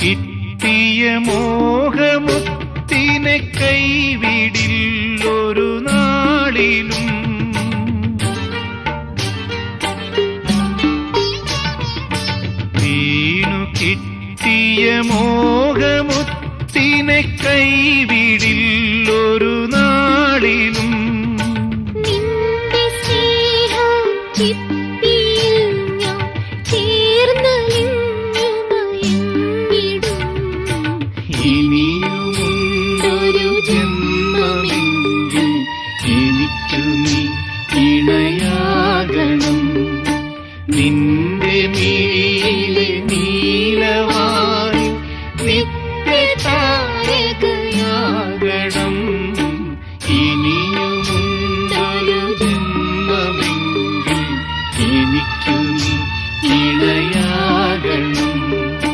കിട്ടിയ മോഹമുത്തിനെ കൈവിടില്ലൊരു നാളിലും. വീണു കിട്ടിയ മോഹമുത്തിനെ കൈവിടില്ലൊരു നാളിലും. നിന്റെ സ്നേഹം ഇനിയുമുണ്ടൊരു ജന്മമെങ്കിൽ എനിക്കു നിന്റെ മീലെ നീലവായി നിത്യതാരകയാ.